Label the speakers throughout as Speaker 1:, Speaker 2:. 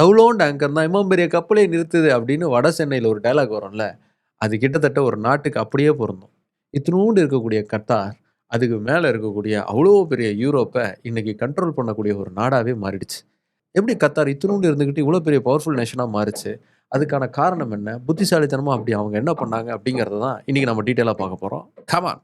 Speaker 1: தௌலோண்ட் anchor தான். இம்மா பெரிய கப்பலே நிறுத்துது அப்படின்னு வட சென்னையில் ஒரு டைலாக் வரும்ல. அது கிட்டத்தட்ட ஒரு நாட்டுக்கு அப்படியே பொருந்தும். இத்தினூண்டு இருக்கக்கூடிய கத்தார் அதுக்கு மேலே இருக்கக்கூடிய அவ்வளோ பெரிய யூரோப்பை இன்றைக்கி கண்ட்ரோல் பண்ணக்கூடிய ஒரு நாடாகவே மாறிடுச்சு. எப்படி கத்தார் இத்தினூண்டு இருந்துக்கிட்டு இவ்வளோ பெரிய பவர்ஃபுல் நேஷனாக மாறிச்சு? அதுக்கான காரணம் என்ன? புத்திசாலித்தனமாக அப்படி அவங்க என்ன பண்ணாங்க அப்படிங்கிறத தான் இன்றைக்கி நம்ம டீட்டெயிலாக பார்க்க போகிறோம் கமான்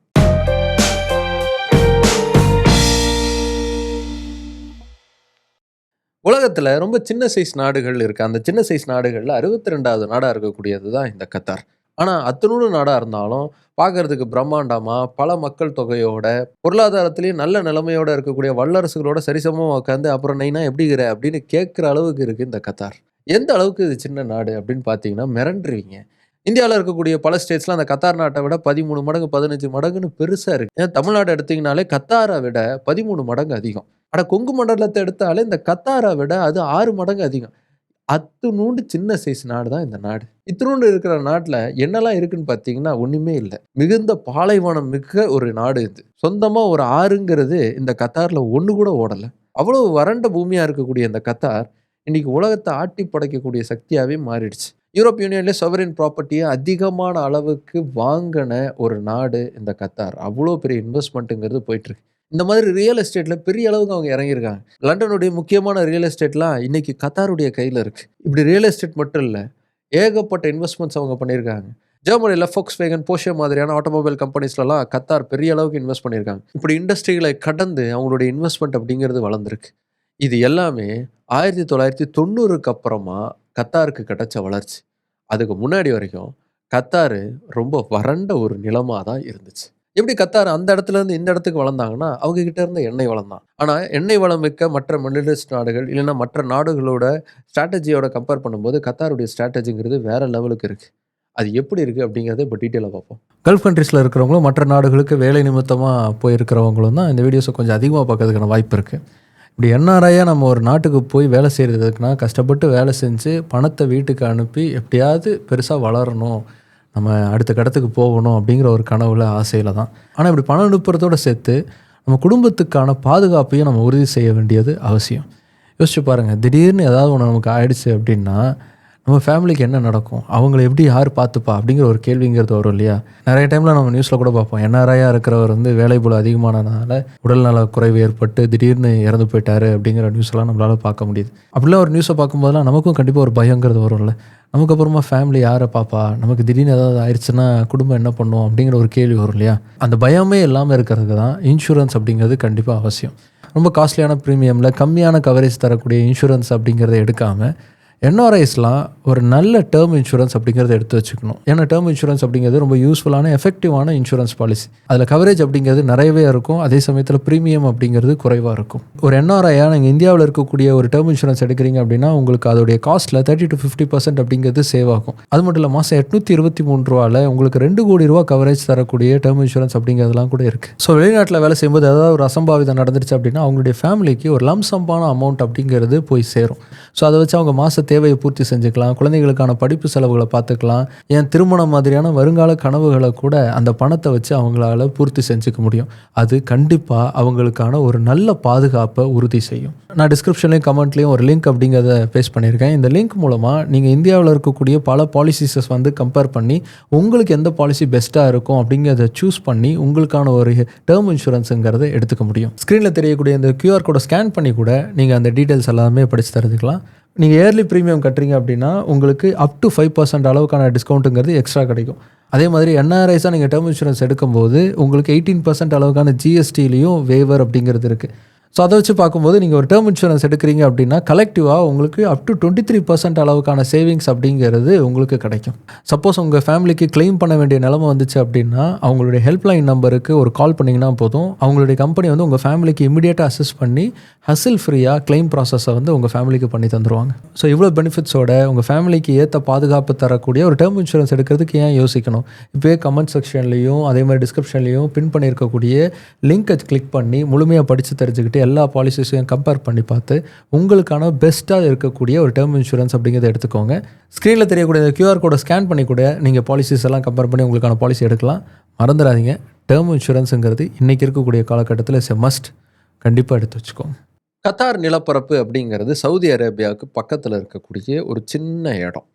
Speaker 1: உலகத்தில் ரொம்ப சின்ன சைஸ் நாடுகள் இருக்குது அந்த சின்ன சைஸ் நாடுகளில் அறுபத்தி ரெண்டாவது நாடாக இருக்கக்கூடியது தான் இந்த கத்தார். ஆனால் அத்தனோடு நாடாக இருந்தாலும் பார்க்கறதுக்கு பிரம்மாண்டமாக பல மக்கள் தொகையோட பொருளாதாரத்திலையும் நல்ல நிலைமையோட இருக்கக்கூடிய வல்லரசுகளோட சரிசமமாக உட்காந்து அப்புறம் நைனா எப்படிங்கிற அப்படின்னு கேட்குற அளவுக்கு இருக்குது இந்த கத்தார். எந்த அளவுக்கு இது சின்ன நாடு அப்படின்னு பார்த்தீங்கன்னா மிரண்டுருவீங்க இந்தியாவில் இருக்கக்கூடிய பல ஸ்டேட்ஸ்லாம் அந்த கத்தார் நாட்டை விட பதிமூணு மடங்கு பதினஞ்சு மடங்குன்னு பெருசாக இருக்குது ஏன்னா தமிழ்நாடு எடுத்தீங்கனாலே கத்தாரை விட பதிமூணு மடங்கு அதிகம். ஆனால் கொங்கு மண்டலத்தை எடுத்தாலே இந்த கத்தாரை விட அது ஆறு மடங்கு அதிகம். அத்து நூண்டு சின்ன சைஸ் நாடு தான் இந்த நாடு. இத்தினூண்டு இருக்கிற நாட்டில் என்னெல்லாம் இருக்குன்னு பார்த்தீங்கன்னா ஒன்றுமே இல்லை. மிகுந்த பாலைவனம் மிக்க ஒரு நாடு இது. சொந்தமாக ஒரு ஆறுங்கிறது இந்த கத்தாரில் ஒன்று கூட ஓடலை. அவ்வளோ வறண்ட பூமியாக இருக்கக்கூடிய இந்த கத்தார் இன்னைக்கு உலகத்தை ஆட்டி படைக்கக்கூடிய சக்தியாகவே மாறிடுச்சு. யூரோப் யூனியனில் சவரின் ப்ராப்பர்ட்டியை அதிகமான அளவுக்கு வாங்கின ஒரு நாடு இந்த கத்தார். அவ்வளோ பெரிய இன்வெஸ்ட்மெண்ட்டுங்கிறது போயிட்டுருக்கு. இந்த மாதிரி ரியல் எஸ்டேட்டில் பெரிய அளவுக்கு அவங்க இறங்கியிருக்காங்க. லண்டனுடைய முக்கியமான ரியல் எஸ்டேட்லாம் இன்னைக்கு கத்தாருடைய கையில் இருக்குது இப்படி ரியல் எஸ்டேட் மட்டும் இல்லை ஏகப்பட்ட இன்வெஸ்ட்மெண்ட்ஸ் அவங்க பண்ணியிருக்காங்க. ஜெர்மனியில் ஃபோக்ஸ் வேகன் போஷே மாதிரியான ஆட்டோமொபைல் கம்பெனிஸ்லலாம் கத்தார் பெரிய அளவுக்கு இன்வெஸ்ட் பண்ணியிருக்காங்க. இப்படி இண்டஸ்ட்ரிகளை கடந்து அவங்களுடைய இன்வெஸ்ட்மெண்ட் அப்படிங்கிறது வளர்ந்துருக்கு. இது எல்லாமே ஆயிரத்தி தொள்ளாயிரத்தி தொண்ணூறுக்கு அப்புறமா கத்தாருக்கு கிடைச்ச வளர்ச்சி. அதுக்கு முன்னாடி வரைக்கும் கத்தாரு ரொம்ப வறண்ட ஒரு நிலமாக தான் இருந்துச்சு. எப்படி கத்தார் அந்த இடத்துல இருந்து இந்த இடத்துக்கு வளர்ந்தாங்கன்னா அவங்க கிட்ட இருந்த எண்ணெய் வளம் தான். ஆனால் எண்ணெய் வளம் மிக்க மற்ற மிடிலிஸ்ட் நாடுகள் இல்லைன்னா மற்ற நாடுகளோட ஸ்ட்ராட்டஜியோட கம்பேர் பண்ணும்போது கத்தாருடைய ஸ்ட்ராட்டஜிங்கிறது வேற லெவலுக்கு இருக்குது அது எப்படி இருக்குது அப்படிங்கிறத இப்போ டீட்டெயிலாக பார்ப்போம். கல்ஃப் கண்ட்ரீஸில் இருக்கிறவங்களும் மற்ற நாடுகளுக்கு வேலை நிமித்தமாக போயிருக்கிறவங்களும் தான் இந்த வீடியோஸை கொஞ்சம் அதிகமாக பார்க்கறதுக்கான வாய்ப்பு இருக்குது இப்படி என்ஆர்ஐயாக நம்ம ஒரு நாட்டுக்கு போய் வேலை செய்கிறதுக்குனா கஷ்டப்பட்டு வேலை செஞ்சு பணத்தை வீட்டுக்கு அனுப்பி எப்படியாவது பெருசாக வளரணும். நம்ம அடுத்த கடத்துக்கு போகணும் அப்படிங்கிற ஒரு கனவுல ஆசையில் தான். ஆனால் இப்படி பணம் அனுப்புறதோடு சேர்த்து நம்ம குடும்பத்துக்கான பாதுகாப்பையும் நம்ம உறுதி செய்ய வேண்டியது அவசியம். யோசிச்சு பாருங்கள் திடீர்னு ஏதாவது ஒன்று நமக்கு ஆயிடுச்சு அப்படின்னா நம்ம ஃபேமிலிக்கு என்ன நடக்கும்? அவங்கள எப்படி யார் பார்த்துப்பா? அப்படிங்கிற ஒரு கேள்விங்கிறது வரும் இல்லையா? நிறைய டைமில் நம்ம நியூஸில் கூட பார்ப்போம். என்ஆர்ஐயாக இருக்கிறவர் வந்து வேலைபோல் அதிகமானதுனால உடல்நல குறைவு ஏற்பட்டு திடீர்னு இறந்து போயிட்டாரு அப்படிங்கிற நியூஸ்லாம் நம்மளால் பார்க்க முடியுது. அப்படிலாம் ஒரு நியூஸை பார்க்கும்போதெல்லாம் நமக்கும் கண்டிப்பாக ஒரு பயங்கிறது வரும்ல. நமக்கு அப்புறமா ஃபேமிலி யாரை பாப்பா நமக்கு திடீர்னு ஏதாவது ஆயிடுச்சுன்னா குடும்பம் என்ன பண்ணும்? அப்படிங்கிற ஒரு கேள்வி வரும் இல்லையா? அந்த பயமே இல்லாமல் இருக்கிறதுக்கு தான் இன்சூரன்ஸ் அப்படிங்கிறது கண்டிப்பாக அவசியம். ரொம்ப காஸ்ட்லியான ப்ரீமியமில் கம்மியான கவரேஜ் தரக்கூடிய இன்சூரன்ஸ் அப்படிங்கிறத எடுக்காமல் என்ஆர்ஐஸ்லாம் ஒரு நல்ல டேர்ம் இன்சூரன்ஸ் அப்படிங்கிறத எடுத்து வச்சுக்கணும். ஏன்னா டேர்ம் இன்சூரன்ஸ் அப்படிங்கிறது ரொம்ப யூஸ்ஃபுல்லான எஃபெக்டிவான இன்சூரன்ஸ் பாலிசி அதில் கவரேஜ் அப்படிங்கிறது நிறையவே இருக்கும். அதே சமயத்தில் ப்ரீமியம் அப்படிங்கிறது குறைவாக இருக்கும். ஒரு என்ஆர்ஐயாக நீங்கள் இந்தியாவில் இருக்கக்கூடிய ஒரு டேர்ம் இன்சூரன்ஸ் எடுக்கிறீங்க அப்படின்னா உங்களுக்கு அதோடைய காஸ்ட்டில் தேர்ட்டி டு ஃபிஃப்டி பர்சன்ட் அப்படிங்கிறது சேவ் ஆகும். அது மட்டும் இல்லை மாதம் எட்நூற்றி இருபத்தி மூணு ரூபாவில் உங்களுக்கு ரெண்டு கோடி ரூபா கவரேஜ் தரக்கூடிய டேர்ம் இன்சூரன்ஸ் அப்படிங்கிறதுலாம் கூட இருக்குது ஸோ வெளிநாட்டில் வேலை செய்யும்போது ஏதாவது ஒரு அசம்பாவிதம் நடந்துருச்சு அப்படின்னா அவங்களுடைய ஃபேமிலிக்கு ஒரு லம்சம்பான அமௌண்ட் அப்படிங்கிறது போய் சேரும். ஸோ அதை வச்சு அவங்க மாதத்தை தேவையை பூர்த்தி செஞ்சுக்கலாம் குழந்தைகளுக்கான படிப்பு செலவுகளை பார்த்துக்கலாம் ஏன் திருமணம் மாதிரியான வருங்கால கனவுகளை கூட அந்த பணத்தை வச்சு அவங்களால பூர்த்தி செஞ்சுக்க முடியும். அது கண்டிப்பாக அவங்களுக்கான ஒரு நல்ல பாதுகாப்பை உறுதி செய்யும். நான் டிஸ்கிரிப்ஷன்லேயும் கமெண்ட்லேயும் ஒரு லிங்க் அப்படிங்கிறத பேஸ் பண்ணியிருக்கேன். இந்த லிங்க் மூலமாக நீங்கள் இந்தியாவில் இருக்கக்கூடிய பல பாலிசிஸஸ் வந்து கம்பேர் பண்ணி உங்களுக்கு எந்த பாலிசி பெஸ்ட்டாக இருக்கும் அப்படிங்கிறத சூஸ் பண்ணி உங்களுக்கான ஒரு டேர்ம் இன்சூரன்ஸுங்கிறத எடுத்துக்க முடியும். ஸ்க்ரீனில் தெரியக்கூடிய இந்த கியூஆர் கோடை ஸ்கேன் பண்ணி கூட நீங்கள் அந்த டீட்டெயில்ஸ் எல்லாமே படித்து தெரிஞ்சுக்கலாம் நீங்கள் இயர்லி ப்ரீமியம் கட்டுறீங்க அப்படின்னா உங்களுக்கு அப் டு ஃபைவ் பர்சன்ட் அளவுக்கான டிஸ்கவுண்ட்டுங்கிறது எக்ஸ்ட்ரா கிடைக்கும். அதே மாதிரி என்ஆர்ஐஸாக நீங்கள் டேர்ம் இன்சூரன்ஸ் எடுக்கும்போது உங்களுக்கு எயிட்டீன் பர்சன்ட் அளவுக்கான ஜிஎஸ்டிலையும் வேவர் அப்படிங்கிறது இருக்குது ஸோ அதை வச்சு பார்க்கும்போது நீங்கள் ஒரு டேர்ம் இன்சூரன்ஸ் எடுக்கிறீங்க அப்படின்னா கலெக்டிவாக உங்களுக்கு up to twenty three percent அளவுக்கான சேவிங்ஸ் அப்படிங்கிறது உங்களுக்கு கிடைக்கும். சப்போஸ் உங்கள் ஃபேமிலிக்கு கிளைம் பண்ண வேண்டிய நிலமை வந்துச்சு அப்படின்னா அவங்களுடைய ஹெல்ப்லைன் நம்பருக்கு ஒரு கால் பண்ணிங்கன்னா போதும். அவங்களுடைய கம்பெனி வந்து உங்கள் ஃபேமிலிக்கு இமீடியட்டாக அசஸ் பண்ணி ஹசில் ஃப்ரீயாக கிளைம் ப்ராசஸை வந்து உங்கள் ஃபேமிலிக்கு பண்ணி தந்துருவாங்க. ஸோ இவ்வளோ பெனிஃபிட்ஸோட உங்கள் ஃபேமிலிக்கு ஏற்ற பாதுகாப்பு தரக்கூடிய ஒரு டேர்ம் இன்சூரன்ஸ் எடுக்கிறதுக்கு ஏன் யோசிக்கணும்? இப்போயே கமெண்ட் செக்ஷன்லேயும் அதே மாதிரி டிஸ்கிரிப்ஷன்லேயும் பின் பண்ணியிருக்கக்கூடிய லிங்கை கிளிக் பண்ணி முழுமையாக படித்து தெரிஞ்சுக்கிட்டு எல்லா பாலிசிஸையும் கம்பேர் பண்ணி பார்த்து உங்களுக்கான பெஸ்ட்டாக இருக்கக்கூடிய ஒரு டேர்ம் இன்சூரன்ஸ் அப்படிங்கிறத எடுத்துக்கோங்க. ஸ்க்ரீனில் தெரியக்கூடிய கியூஆர் கோடை ஸ்கேன் பண்ணி கூட நீங்கள் பாலிசிஸ் எல்லாம் கம்பேர் பண்ணி உங்களுக்கான பாலிசி எடுக்கலாம். மறந்துடாதீங்க. டேர்ம் இன்சூரன்ஸுங்கிறது இன்றைக்கி இருக்கக்கூடிய காலகட்டத்தில் இட்ஸ் எ மஸ்ட் கண்டிப்பாக எடுத்து வச்சுக்கோங்க. கத்தார் நிலப்பரப்பு அப்படிங்கிறது சவுதி அரேபியாவுக்கு பக்கத்தில் இருக்கக்கூடிய ஒரு சின்ன இடம்.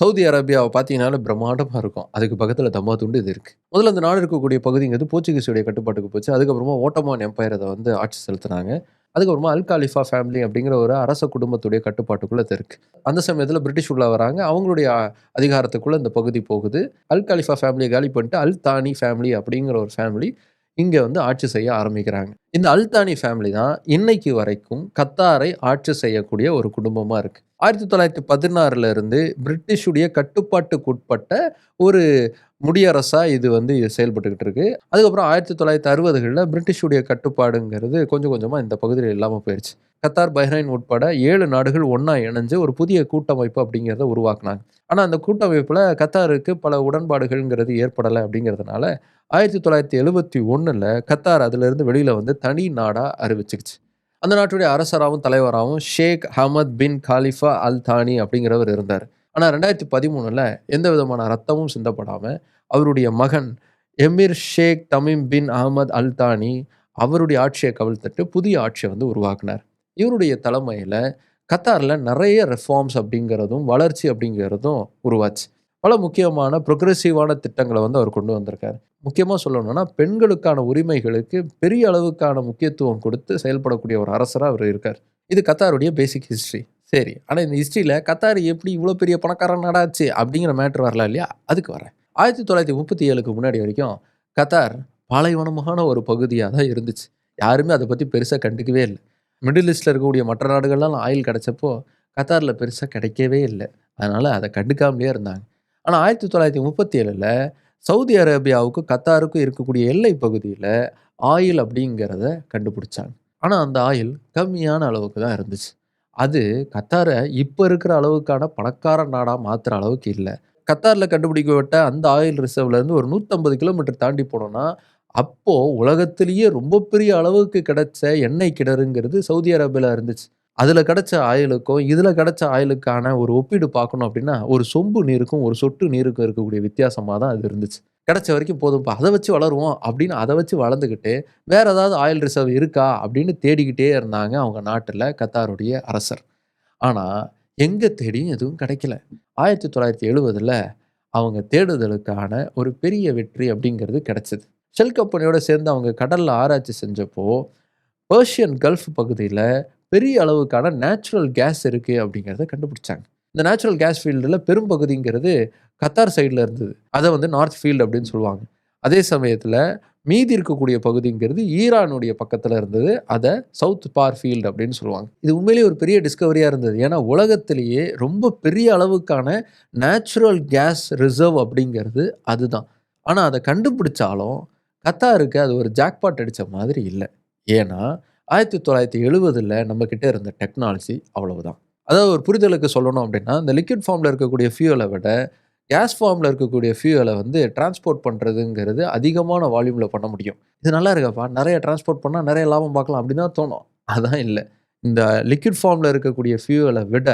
Speaker 1: சவுதி அரேபியாவை பார்த்தீங்கனால பிரம்மாண்டமாக இருக்கும். அதுக்கு பக்கத்தில் தம்மா துண்டு இது இருக்குது முதல்ல அந்த நாடு இருக்கக்கூடிய பகுதிங்கிறது போர்ச்சுகீஸுடைய கட்டுப்பாட்டுக்கு போச்சு. அதுக்கப்புறமா ஓட்டமான் எம்பயர் வந்து ஆட்சி செலுத்துனாங்க. அதுக்கப்புறமா அல் காலிஃபா ஃபேமிலி அப்படிங்கிற ஒரு அரச குடும்பத்துடைய கட்டுப்பாட்டுக்குள்ளே இருக்குது இருக்கு. அந்த சமயத்தில் பிரிட்டிஷ் உள்ள வராங்க. அவங்களுடைய அதிகாரத்துக்குள்ளே இந்த பகுதி போகுது. அல் காலிஃபா காலி பண்ணிட்டு அல் தானி ஃபேமிலி அப்படிங்கிற ஒரு ஃபேமிலி இங்கே வந்து ஆட்சி செய்ய ஆரம்பிக்கிறாங்க. இந்த அல்தானி ஃபேமிலி தான் இன்னைக்கு வரைக்கும் கத்தாரை ஆட்சி செய்யக்கூடிய ஒரு குடும்பமாக இருக்குது ஆயிரத்தி தொள்ளாயிரத்தி பதினாறுல இருந்து பிரிட்டிஷுடைய கட்டுப்பாட்டுக்குட்பட்ட ஒரு முடியரசா இது வந்து செயல்பட்டுக்கிட்டு இருக்கு. அதுக்கப்புறம் 1960கள்ல பிரிட்டிஷுடைய கட்டுப்பாடுங்கிறது கொஞ்சம் கொஞ்சமாக இந்த பகுதியில் இல்லாமல் போயிடுச்சு கத்தார், பஹ்ரைன் உட்பட ஏழு நாடுகள் ஒன்றா இணைஞ்சு ஒரு புதிய கூட்டமைப்பு அப்படிங்கிறத உருவாக்குனாங்க. ஆனால் அந்த கூட்டமைப்பில் கத்தாருக்கு பல உடன்பாடுகள்ங்கிறது ஏற்படலை அப்படிங்கிறதுனால 1971ல கத்தார் அதிலிருந்து வெளியில் வந்து தனி நாடாக அறிவிச்சுக்கிச்சு. அந்த நாட்டுடைய அரசராகவும் தலைவராகவும் ஷேக் ஹமத் பின் காலிஃபா அல் தானி அப்படிங்கிறவர் இருந்தாரு. ஆனா 2013ல எந்த விதமான ரத்தமும் சிந்தப்படாமல் அவருடைய மகன் Emir Sheikh Tamim bin Ahmad Al Thani அவருடைய ஆட்சியை கவிழ்த்துட்டு புதிய ஆட்சியை வந்து உருவாக்குனார். இவருடைய தலைமையில் கத்தாரில் நிறைய ரெஃபார்ம்ஸ் அப்படிங்கிறதும், வளர்ச்சி அப்படிங்கிறதும் உருவாச்சு. பல முக்கியமான ப்ரொக்ரெசிவான திட்டங்களை வந்து அவர் கொண்டு வந்திருக்காரு. முக்கியமாக சொல்லணும்னா, பெண்களுக்கான உரிமைகளுக்கு பெரிய அளவுக்கான முக்கியத்துவம் கொடுத்து செயல்படக்கூடிய ஒரு அரசராக அவர் இருக்கார் இது கத்தாருடைய பேசிக் ஹிஸ்ட்ரி சரி. ஆனால் இந்த ஹிஸ்ட்ரியில் கத்தார் எப்படி இவ்வளோ பெரிய பணக்கார நாடாச்சு அப்படிங்கிற மேட்ரு வரலாம் இல்லையா? அதுக்கு வரேன். 1937க்கு முன்னாடி வரைக்கும் கத்தார் பாலைவனமான ஒரு பகுதியாக தான் இருந்துச்சு. யாருமே அதை பற்றி பெருசாக கண்டுக்கவே இல்லை மிடில் ஈஸ்டில் இருக்கக்கூடிய மற்ற நாடுகள்லாம் ஆயில் கிடைச்சப்போ, கத்தாரில் பெருசாக கிடைக்கவே இல்லை அதனால் அதை கண்டுக்காமலே இருந்தாங்க. ஆனால் ஆயிரத்தி தொள்ளாயிரத்தி முப்பத்தி ஏழில் சவுதி அரேபியாவுக்கும், கத்தாருக்கும் இருக்கக்கூடிய எல்லை பகுதியில் ஆயில் அப்படிங்கிறத கண்டுபிடிச்சாங்க. ஆனால் அந்த ஆயில் கம்மியான அளவுக்கு தான் இருந்துச்சு. அது கத்தாரை இப்போ இருக்கிற அளவுக்கான பணக்கார நாடாக மாற்றுற அளவுக்கு இல்லை கத்தாரில் கண்டுபிடிக்கப்பட்ட அந்த ஆயில் ரிசர்வ்லேருந்து ஒரு 150 கிலோமீட்டர் தாண்டி போனோம்னா, அப்போது உலகத்திலேயே ரொம்ப பெரிய அளவுக்கு கிடைச்ச எண்ணெய் கிணறுங்கிறது சவுதி அரேபியில் இருந்துச்சு. அதில் கிடைச்ச ஆயிலுக்கும், இதில் கிடைச்ச ஆயிலுக்கான ஒரு ஒப்பீடு பார்க்கணும் அப்படின்னா, ஒரு சொம்பு நீருக்கும், ஒரு சொட்டு நீருக்கும் இருக்கக்கூடிய வித்தியாசமாக தான் அது இருந்துச்சு. கிடைச்ச வரைக்கும் போதும்ப்பா. அதை வச்சு வளருவோம் அப்படின்னு அதை வச்சு வளர்ந்துக்கிட்டு வேறு ஏதாவது ஆயில் ரிசர்வ் இருக்கா அப்படின்னு தேடிக்கிட்டே இருந்தாங்க அவங்க நாட்டில் கத்தாருடைய அரசர். ஆனால் எங்கே தேடியும் எதுவும் கிடைக்கல. 1970ல அவங்க தேடுதலுக்கான ஒரு பெரிய வெற்றி அப்படிங்கிறது கிடைச்சது. ஷெல் கம்பெனியோடு சேர்ந்து அவங்க கடலில் ஆராய்ச்சி செஞ்சப்போ, பர்ஷியன் கல்ஃப் பகுதியில் பெரிய அளவுக்கான நேச்சுரல் கேஸ் இருக்குது அப்படிங்கிறத கண்டுபிடிச்சாங்க. இந்த நேச்சுரல் கேஸ் ஃபீல்டில் பெரும்பகுதிங்கிறது கத்தார் சைடில் இருந்தது. அதை வந்து நார்த் ஃபீல்டு அப்படின்னு சொல்லுவாங்க. அதே சமயத்தில் மீதி இருக்கக்கூடிய பகுதிங்கிறது ஈரானுடைய பக்கத்தில் இருந்தது. அதை சவுத் பார் ஃபீல்டு அப்படின்னு சொல்லுவாங்க. இது உண்மையிலேயே ஒரு பெரிய டிஸ்கவரியாக இருந்தது. ஏன்னா உலகத்திலேயே ரொம்ப பெரிய அளவுக்கான நேச்சுரல் கேஸ் ரிசர்வ் அப்படிங்கிறது அதுதான். ஆனால் அதை கண்டுபிடிச்சாலும், கத்தாருக்கு அது ஒரு ஜாக்பாட் அடித்த மாதிரி இல்லை ஏன்னா ஆயிரத்தி தொள்ளாயிரத்தி எழுபதில் நம்மக்கிட்ட இருந்த டெக்னாலஜி அவ்வளவுதான். அதாவது ஒரு புரிதலுக்கு சொல்லணும் அப்படின்னா, இந்த லிக்விட் ஃபார்மில் இருக்கக்கூடிய ஃபியூவலை விட, கேஸ் ஃபார்மில் இருக்கக்கூடிய ஃபியூயல வந்து டிரான்ஸ்போர்ட் பண்ணுறதுங்கிறது அதிகமான வால்யூமில் பண்ண முடியும். இது நல்லா இருக்கப்பா நிறைய டிரான்ஸ்போர்ட் பண்ணால் நிறைய லாபம் பார்க்கலாம் அப்படின்னு தான் தோணும். அதான் இல்லை இந்த லிக்விட் ஃபார்மில் இருக்கக்கூடிய ஃபியூவலை விட,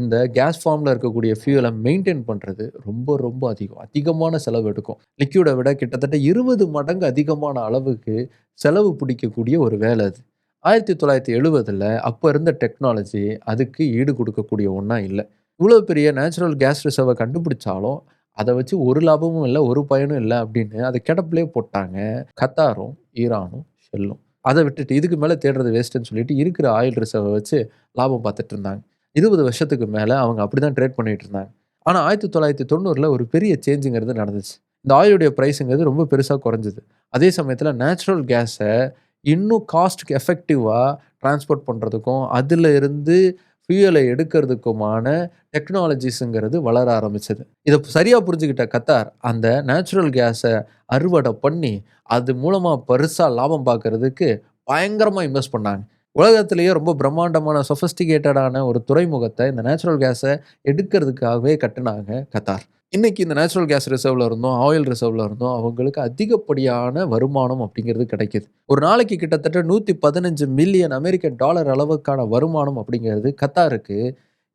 Speaker 1: இந்த கேஸ் ஃபார்மில் இருக்கக்கூடிய ஃபியூவலை மெயின்டெயின் பண்ணுறது ரொம்ப ரொம்ப அதிகம். அதிகமான செலவு எடுக்கும். லிக்யூடை விட கிட்டத்தட்ட 20 மடங்கு அதிகமான அளவுக்கு செலவு பிடிக்கக்கூடிய ஒரு வேலை அது. ஆயிரத்தி தொள்ளாயிரத்தி எழுபதில் அப்போ இருந்த டெக்னாலஜி அதுக்கு ஈடு கொடுக்கக்கூடிய ஒன்றா இல்லை இவ்வளோ பெரிய நேச்சுரல் கேஸ் ரிசர்வை கண்டுபிடிச்சாலும், அதை வச்சு ஒரு லாபமும் இல்லை ஒரு பயனும் இல்லை அப்படின்னு அதை கிடப்பிலே போட்டாங்க. கத்தாரும், ஈரானும், ஷெல்லும். அதை விட்டுட்டு இதுக்கு மேலே தேடுறது வேஸ்ட்டுன்னு சொல்லிட்டு இருக்கிற ஆயில் ரிசர்வை வச்சு லாபம் பார்த்துட்டு இருந்தாங்க. 20 வருஷத்துக்கு மேலே அவங்க அப்படி தான் ட்ரேட் பண்ணிட்டு இருந்தாங்க. ஆனால் ஆயிரத்தி தொள்ளாயிரத்தி தொண்ணூறில் ஒரு பெரிய சேஞ்சுங்கிறது நடந்துச்சு. இந்த ஆயிலுடைய ப்ரைஸுங்கிறது ரொம்ப பெருசாக குறைஞ்சது. அதே சமயத்தில் நேச்சுரல் கேஸை இன்னும் காஸ்ட்டுக்கு எஃபெக்டிவாக டிரான்ஸ்போர்ட் பண்ணுறதுக்கும் அதில் இருந்து ஃபியூயல எடுக்கிறதுக்குமான டெக்னாலஜிஸுங்கிறது வளர ஆரம்பிச்சது. இதை சரியாக புரிஞ்சுக்கிட்ட கத்தார், அந்த நேச்சுரல் கேஸை அறுவடை பண்ணி, அது மூலமாக பெருசாக லாபம் பார்க்கறதுக்கு பயங்கரமாக இன்வெஸ்ட் பண்ணாங்க. உலகத்திலேயே ரொம்ப பிரம்மாண்டமான சொஃபிஸ்டிகேட்டடான ஒரு துறைமுகத்தை இந்த நேச்சுரல் கேஸை எடுக்கிறதுக்காகவே கட்டினாங்க கத்தார். இன்றைக்கி இந்த நேச்சுரல் கேஸ் ரிசர்வ்ல இருந்தோம் ஆயில் ரிசர்வ்ல இருந்தோம் அவங்களுக்கு அதிகப்படியான வருமானம் அப்படிங்கிறது கிடைக்குது. ஒரு நாளைக்கு கிட்டத்தட்ட 115 மில்லியன் அமெரிக்கன் டாலர் அளவுக்கான வருமானம் அப்படிங்கிறது கத்தாருக்கு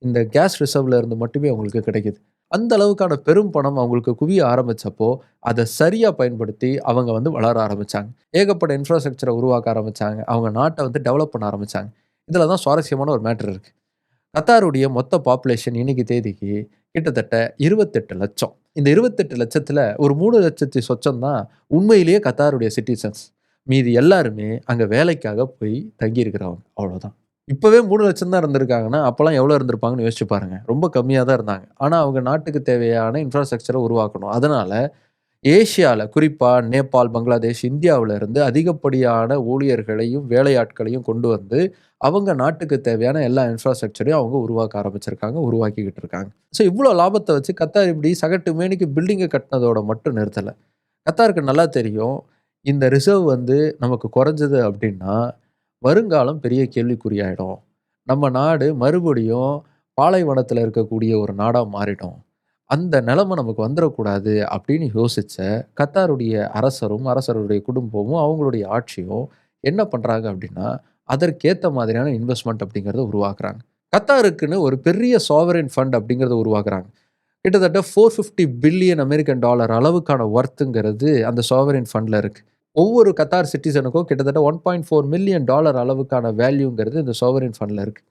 Speaker 1: இந்த கேஸ் ரிசர்வ்ல இருந்து மட்டுமே அவங்களுக்கு கிடைக்குது. அந்த அளவுக்கான பெரும் பணம் அவங்களுக்கு குவிய ஆரம்பிச்சப்போ, அதை சரியாக பயன்படுத்தி அவங்க வந்து வளர ஆரம்பித்தாங்க ஏகப்பட்ட இன்ஃப்ராஸ்ட்ரக்சரை உருவாக்க ஆரம்பிச்சாங்க. அவங்க நாட்டை வந்து டெவலப் பண்ண ஆரம்பித்தாங்க இதில் தான் சுவாரஸ்யமான ஒரு மேட்ரு இருக்குது கத்தாருடைய மொத்த பாப்புலேஷன் இன்னைக்கு தேதிக்கு கிட்டத்தட்ட இருபத்தெட்டு லட்சம். இந்த இருபத்தெட்டு லட்சத்தில் ஒரு மூணு லட்சத்தி சொச்சம் தான் உண்மையிலேயே கத்தாருடைய சிட்டிசன்ஸ் மீதி எல்லாருமே அங்கே வேலைக்காக போய் தங்கியிருக்கிறவங்க. அவ்வளோதான் இப்போவே மூணு லட்சம் தான் இருந்திருக்காங்கன்னா அப்போல்லாம் எவ்வளோ இருந்திருப்பாங்கன்னு யோசிச்சு பாருங்க. ரொம்ப கம்மியாக தான் இருந்தாங்க. ஆனால் அவங்க நாட்டுக்கு தேவையான இன்ஃப்ராஸ்ட்ரக்சரை உருவாக்கணும். அதனால் ஏஷியாவில் குறிப்பாக நேபாள் பங்களாதேஷ் இந்தியாவிலேருந்து அதிகப்படியான ஊழியர்களையும் வேலையாட்களையும் கொண்டு வந்து அவங்க நாட்டுக்கு தேவையான எல்லா இன்ஃப்ராஸ்ட்ரக்சரையும் அவங்க உருவாக்க ஆரம்பிச்சிருக்காங்க உருவாக்கிக்கிட்டு இருக்காங்க. ஸோ இவ்வளோ லாபத்தை வச்சு கத்தார் இப்படி சகட்டு மேனிக்கு பில்டிங்கை கட்டினதோட மட்டும் நிறுத்தலை. கத்தாருக்கு நல்லா தெரியும் இந்த ரிசர்வ் வந்து நமக்கு குறைஞ்சது அப்படின்னா வருங்காலம் பெரிய கேள்விக்குறியாயிடும். நம்ம நாடு மறுபடியும் பாலைவனத்தில் இருக்கக்கூடிய ஒரு நாடாக மாறிடும். அந்த நிலைமை நமக்கு வந்துடக்கூடாது அப்படின்னு யோசிச்ச கத்தாருடைய அரசரும் அரசருடைய குடும்பமும் அவங்களுடைய ஆட்சியும் என்ன பண்ணுறாங்க அப்படின்னா அதற்கேற்ற மாதிரியான இன்வெஸ்ட்மெண்ட் அப்படிங்கிறத உருவாக்குறாங்க. கத்தாருக்குன்னு ஒரு பெரிய சாவரின் ஃபண்ட் அப்படிங்கிறத உருவாக்குறாங்க. கிட்டத்தட்ட four fifty billion American dollar அளவுக்கான ஒர்த்துங்கிறது அந்த சாவரின் ஃபண்டில் இருக்குது ஒவ்வொரு கத்தார் சிட்டிசனுக்கும் கிட்டத்தட்ட one point four million dollar அளவுக்கான வேல்யூங்கிறது இந்த சோவரின் ஃபண்டில் இருக்குது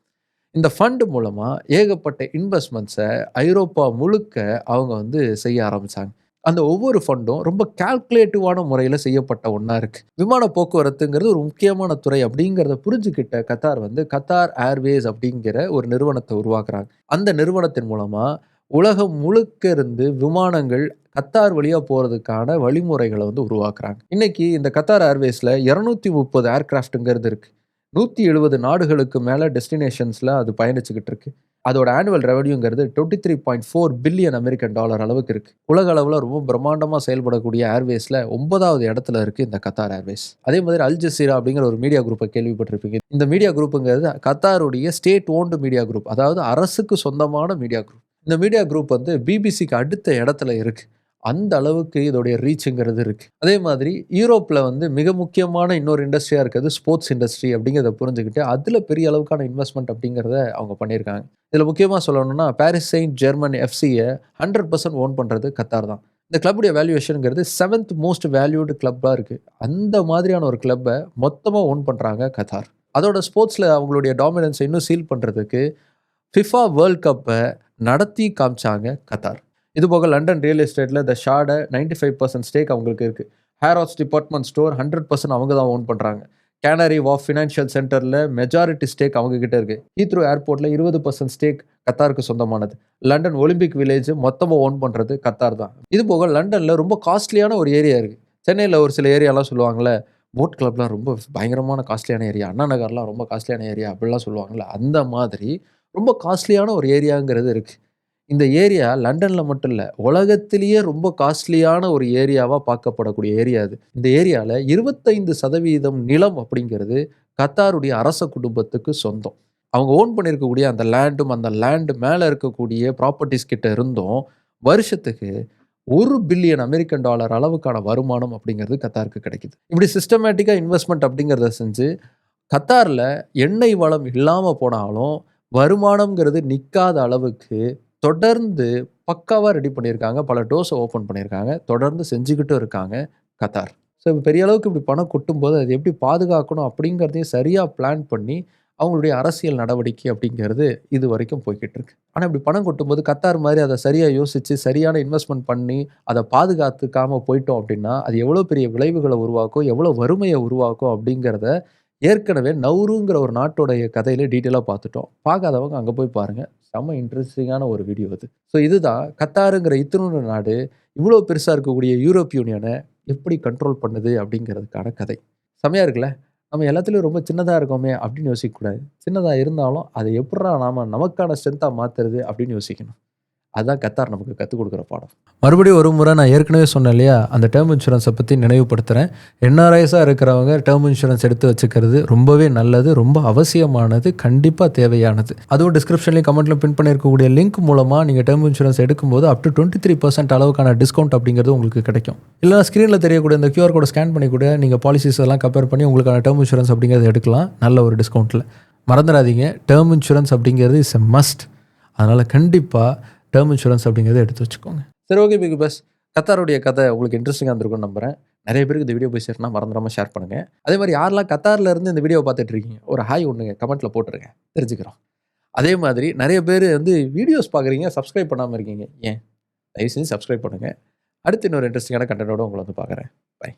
Speaker 1: இந்த ஃபண்டு மூலமாக ஏகப்பட்ட இன்வெஸ்ட்மெண்ட்ஸை ஐரோப்பா முழுக்க அவங்க வந்து செய்ய ஆரம்பித்தாங்க அந்த ஒவ்வொரு ஃபண்டும் ரொம்ப கால்குலேட்டிவான முறையில் செய்யப்பட்ட ஒன்றா இருக்குது விமான போக்குவரத்துங்கிறது ஒரு முக்கியமான துறை அப்படிங்கிறத புரிஞ்சுக்கிட்ட கத்தார் வந்து கத்தார் ஏர்வேஸ் அப்படிங்கிற ஒரு நிறுவனத்தை உருவாக்குறாங்க. அந்த நிறுவனத்தின் மூலமாக உலகம் முழுக்க இருந்து விமானங்கள் கத்தார் வழியாக போகிறதுக்கான வழிமுறைகளை வந்து உருவாக்குறாங்க. இன்னைக்கு இந்த கத்தார் ஏர்வேஸில் இரநூத்தி முப்பது ஏர்கிராஃப்ட்டுங்கிறது இருக்குது நூற்றி எழுபது நாடுகளுக்கு மேலே டெஸ்டினேஷன்ஸில் அது பயணிச்சுக்கிட்டு இருக்கு. அதோட annual ரெவன்யூங்கிறது twenty three point four billion American dollar அளவுக்கு இருக்குது உலக அளவில் ரொம்ப பிரம்மாண்டமாக செயல்படக்கூடிய ஏர்வேஸில் ஒன்பதாவது இடத்துல இருக்குது இந்த கத்தார் ஏர்வேஸ் அதே மாதிரி அல் ஜசீரா அப்படிங்கிற ஒரு மீடியா குரூப்பை கேள்விப்பட்டிருப்பீங்க. இந்த மீடியா குரூப்புங்கிறது கத்தாருடைய ஸ்டேட் ஓன்டு மீடியா குரூப் அதாவது அரசுக்கு சொந்தமான மீடியா குரூப் இந்த மீடியா குரூப் வந்து பிபிசிக்கு அடுத்த இடத்துல இருக்குது அந்த அளவுக்கு இதோடைய ரீச்சுங்கிறது இருக்குது அதே மாதிரி யூரோப்பில் வந்து மிக முக்கியமான இன்னொரு இண்டஸ்ட்ரியாக இருக்கிறது ஸ்போர்ட்ஸ் இண்டஸ்ட்ரி அப்படிங்கிறத புரிஞ்சுக்கிட்டு அதில் பெரிய அளவுக்கான இன்வெஸ்ட்மெண்ட் அப்படிங்கிறத அவங்க பண்ணியிருக்காங்க. இதில் முக்கியமாக சொல்லணும்னா பாரிஸ் செயின்ட் ஜெர்மன் எஃப்சியை ஹண்ட்ரட் பர்சன்ட் ஓன் பண்ணுறது கத்தார் தான். இந்த கிளப்புடைய வேல்யூவேஷனுங்கிறது செவன்த் மோஸ்ட் வேல்யூடு கிளப்பாக இருக்குது அந்த மாதிரியான ஒரு கிளப்பை மொத்தமாக ஓன் பண்ணுறாங்க கத்தார். அதோட ஸ்போர்ட்ஸில் அவங்களுடைய டாமினன்ஸை இன்னும் சீல் பண்ணுறதுக்கு ஃபிஃபா வேர்ல்ட் கப்பை நடத்தி காமிச்சாங்க கத்தார். இது போக லண்டன் ரியல் எஸ்டேட்டில் த ஷார்டை நைன்டி ஃபைவ் பர்சன்ட் ஸ்டேக் அவங்களுக்கு இருக்குது Harrods department store hundred percent அவங்க தான் ஓன் பண்ணுறாங்க கேனரி வாஃப் ஃபினான்ஷியல் சென்டரில் மெஜாரிட்டி ஸ்டேக் அவங்க கிட்ட இருக்குது ஹீத்ரோ ஏர்போர்ட்டில் இருபது பர்சன்ட் ஸ்டேக் கத்தாருக்கு சொந்தமானது. லண்டன் ஒலிம்பிக் வில்லேஜ் மொத்தமாக ஓன் பண்ணுறது கத்தார் தான். இது போக லண்டனில் ரொம்ப காஸ்ட்லியான ஒரு ஏரியா இருக்குது சென்னையில் ஒரு சில ஏரியாலாம் சொல்லுவாங்கள்ல போட் கிளப்லாம் ரொம்ப பயங்கரமான காஸ்ட்லியான ஏரியா அண்ணா நகர்லாம் ரொம்ப காஸ்ட்லியான ஏரியா அப்படிலாம் சொல்லுவாங்கள்ல அந்த மாதிரி ரொம்ப காஸ்ட்லியான ஒரு ஏரியாங்கிறது இருக்குது இந்த ஏரியா லண்டனில் மட்டும் இல்லை உலகத்திலேயே ரொம்ப காஸ்ட்லியான ஒரு ஏரியாவாக பார்க்கப்படக்கூடிய ஏரியா அது. இந்த ஏரியாவில் இருபத்தைந்து சதவீதம் நிலம் அப்படிங்கிறது கத்தாருடைய அரச குடும்பத்துக்கு சொந்தம். அவங்க ஓன் பண்ணியிருக்கக்கூடிய அந்த லேண்டும் அந்த லேண்டு மேலே இருக்கக்கூடிய ப்ராப்பர்ட்டிஸ் கிட்ட இருந்தும் வருஷத்துக்கு ஒரு பில்லியன் அமெரிக்கன் டாலர் அளவுக்கான வருமானம் அப்படிங்கிறது கத்தாருக்கு கிடைக்குது. இப்படி சிஸ்டமேட்டிக்காக இன்வெஸ்ட்மெண்ட் அப்படிங்கிறத செஞ்சு கத்தாரில் எண்ணெய் வளம் இல்லாமல் போனாலும் வருமானம்ங்கிறது நிற்காத அளவுக்கு தொடர்ந்து பக்காவாக ரெடி பண்ணியிருக்காங்க. பல டோஸை ஓப்பன் பண்ணியிருக்காங்க. தொடர்ந்து செஞ்சுக்கிட்டும் இருக்காங்க கத்தார். ஸோ இப்போ பெரிய அளவுக்கு இப்படி பணம் கொட்டும்போது அது எப்படி பாதுகாக்கணும் அப்படிங்கிறதையும் சரியாக பிளான் பண்ணி அவங்களுடைய அரசியல் நடவடிக்கை அப்படிங்கிறது இது வரைக்கும் போய்கிட்டு இருக்கு. ஆனால் இப்படி பணம் கொட்டும்போது கத்தார் மாதிரி அதை சரியாக யோசித்து சரியான இன்வெஸ்ட்மெண்ட் பண்ணி அதை பாதுகாத்துக்காமல் போயிட்டோம் அப்படின்னா அது எவ்வளோ பெரிய விளைவுகளை உருவாக்கும் எவ்வளோ வறுமையை உருவாக்கும் அப்படிங்கிறத ஏற்கனவே நவுருங்கிற ஒரு நாட்டோடைய கதையிலே டீட்டெயிலாக பார்த்துட்டோம். பார்க்காதவங்க அங்கே போய் பாருங்கள் செம்ம இன்ட்ரெஸ்டிங்கான ஒரு வீடியோ அது. ஸோ இதுதான் கத்தாருங்கிற இத்தினூறு நாடு இவ்வளோ பெருசாக இருக்கக்கூடிய யூரோப் யூனியனை எப்படி கண்ட்ரோல் பண்ணுது அப்படிங்கிறதுக்கான கதை. செம்மையாக இருக்குல்ல? நம்ம எல்லாத்துலேயும் ரொம்ப சின்னதாக இருக்கோமே அப்படின்னு யோசிக்கக்கூடாது. சின்னதாக இருந்தாலும் அதை எப்படா நாம் நமக்கான ஸ்ட்ரென்த்தாக மாற்றுறது அப்படின்னு யோசிக்கணும். அதுதான் கத்தார் நமக்கு கற்றுக் கொடுக்குற பாடம். மறுபடியும் ஒரு முறை நான் ஏற்கனவே சொன்னேன் இல்லையா? அந்த டேர்ம் இன்சூரன்ஸை பற்றி நினைவுபடுத்துகிறேன் என்ஆர்ஐஸாக இருக்கிறவங்க டேர்ம் இன்சூரன்ஸ் எடுத்து வச்சுக்கிறது ரொம்பவே நல்லது ரொம்ப அவசியமானது கண்டிப்பாக தேவையானது. அதுவும் டிஸ்கிரிப்ஷன்லேயும் கமெண்ட்டில் பின் பண்ணியிருக்கக்கூடிய லிங்க் மூலமாக நீங்கள் டேர்ம் இன்சூரன்ஸ் எடுக்கும்போது up to twenty three percent அளவுக்கான டிஸ்கவுண்ட் அப்படிங்கிறது உங்களுக்கு கிடைக்கும். இல்லைனா ஸ்க்ரீனில் தெரியக்கூடிய இந்த கியூஆர் கோடை ஸ்கேன் பண்ணி கூட நீங்கள் பாலிசிஸ் எல்லாம் கம்பேர் பண்ணி உங்களுக்கான டேர்ம் இன்சூரன்ஸ் அப்படிங்கிறது எடுக்கலாம். நல்ல ஒரு டிஸ்கவுண்ட்டில் மறந்துடாதீங்க. டேர்ம் இன்சூரன்ஸ் அப்படிங்கிறது இஸ் எ மஸ்ட் அதனால் கண்டிப்பாக டேர்ம் இன்சூரன்ஸ் அப்படிங்கிறத எடுத்து வச்சுக்கோங்க. சரி ஓகே பிக் பஸ் கத்தாருடைய கதை உங்களுக்கு இன்ட்ரெஸ்டிங்காக இருந்திருக்கும்னு நம்புகிறேன் நிறைய பேருக்கு இந்த வீடியோ போய் சேர்னா மறந்துடாமல் ஷேர் பண்ணுங்க. அதே மாதிரி யாரெல்லாம் கத்தாரில் இருந்து இந்த வீடியோ பார்த்துட்டு இருக்கீங்க ஒரு ஹாய் ஒன்று கமெண்ட்ல போட்டுருங்க. தெரிஞ்சுக்கிறோம். அதே மாதிரி நிறைய பேர் வந்து வீடியோஸ் பார்க்குறீங்க சப்ஸ்கிரைப் பண்ணாமல் இருக்கீங்க. ஏன்? தயவு செஞ்சு சப்ஸ்கிரைப் பண்ணுங்க. அடுத்து இன்னொரு இன்ட்ரெஸ்டிங்கான கண்டென்ட்டோட உங்களை வந்து பார்க்குறேன். பை